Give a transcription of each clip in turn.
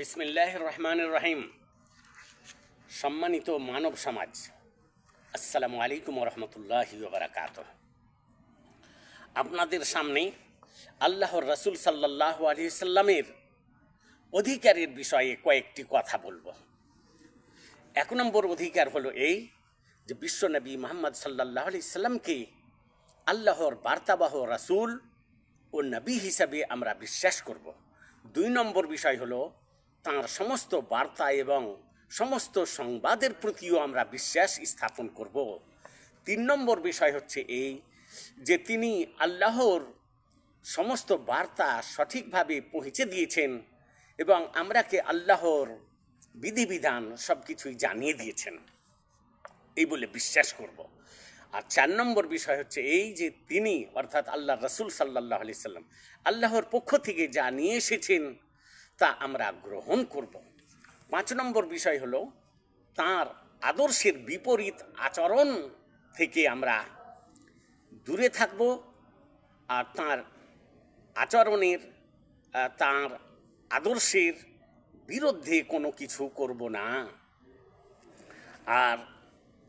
বিসমিল্লাহ রহমান রহিম সম্মানিত মানব সমাজ, আসসালামু আলাইকুম রহমতুল্লাহ বারাকাত আপনাদের সামনে আল্লাহর রসুল সাল্লাহ আলি সাল্লামের অধিকারের বিষয়ে কয়েকটি কথা বলব। এক নম্বর অধিকার হলো এই যে বিশ্বনবী মোহাম্মদ সাল্লাহ আলি সাল্লামকে আল্লাহর বার্তাবাহ রাসূল ও নবী হিসাবে আমরা বিশ্বাস করব। দুই নম্বর বিষয় হলো তাঁর সমস্ত বার্তা এবং সমস্ত সংবাদের প্রতিও আমরা বিশ্বাস স্থাপন করব। তিন নম্বর বিষয় হচ্ছে এই যে তিনি আল্লাহর সমস্ত বার্তা সঠিকভাবে পৌঁছে দিয়েছেন এবং আমরাকে আল্লাহর বিধিবিধান সব কিছুই জানিয়ে দিয়েছেন। এই বলে বিশ্বাস করব। আর চার নম্বর বিষয় হচ্ছে এই যে তিনি অর্থাৎ আল্লাহ রসুল সাল্লাহ আলি সাল্লাম আল্লাহর পক্ষ থেকে যা নিয়ে এসেছেন তা আমরা গ্রহণ করব। পাঁচ নম্বর বিষয় হলো, তার আদর্শের বিপরীত আচরণ থেকে আমরা দূরে থাকব আর তার আচরণের তার আদর্শের বিরুদ্ধে কোনো কিছু করব না। আর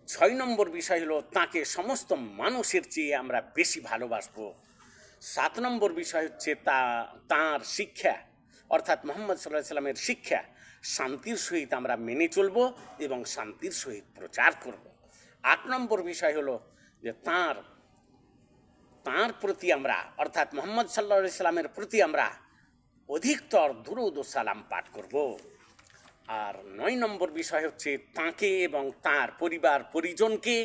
ছয় নম্বর বিষয় হলো, তাকে সমস্ত মানুষের চেয়ে আমরা বেশি ভালোবাসবো। সাত নম্বর বিষয় হচ্ছে তা, তাঁর শিক্ষা। অর্থাৎ মোহাম্মদ সাল্লাহ সাল্লামের শিক্ষা শান্তির সহিত আমরা মেনে চলব এবং শান্তির সহিত প্রচার করব। আট নম্বর বিষয় হলো যে তাঁর তাঁর প্রতি আমরা, অর্থাৎ মোহাম্মদ সাল্লাহ সাল্লামের প্রতি আমরা অধিকতর দুরুদ সালাম পাঠ করব। আর নয় নম্বর বিষয় হচ্ছে তাঁকে এবং তার পরিবার, পরিজনকে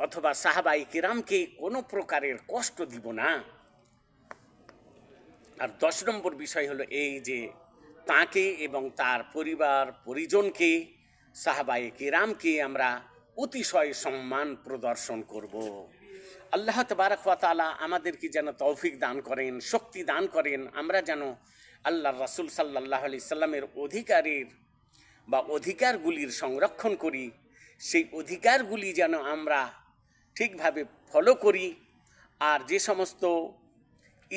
অথবা সাহাবাই কিরামকে কোনো প্রকারের কষ্ট দিব না। আর দশ নম্বর বিষয় হলো এই যে তাকে এবং তার পরিবার, পরিজনকে সাহাবাই কিরামকে আমরা অতিশয় সম্মান প্রদর্শন করব। আল্লাহ তবারকালা আমাদেরকে যেন তৌফিক দান করেন, শক্তি দান করেন, আমরা যেন আল্লাহ রাসুল সাল্লাহ আলি সাল্লামের অধিকারের বা অধিকারগুলির সংরক্ষণ করি, সেই অধিকারগুলি যেন আমরা ঠিকভাবে ফলো করি, আর যে সমস্ত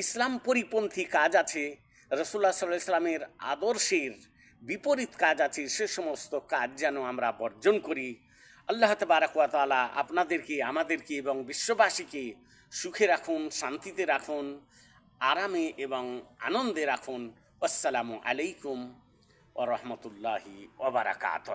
ইসলাম পরিপন্থী কাজ আছে রসুল্লাহ সাল্লাহ ইসলামের আদর্শের বিপরীত কাজ আছে, সে সমস্ত কাজ যেন আমরা বর্জন করি। আল্লাহ তবারকালা আপনাদেরকে, আমাদেরকে এবং বিশ্ববাসীকে সুখে রাখুন, শান্তিতে রাখুন, আরামে এবং আনন্দে রাখুন। আসসালামু আলাইকুম ও রহমতুল্লাহি ওবরাকাত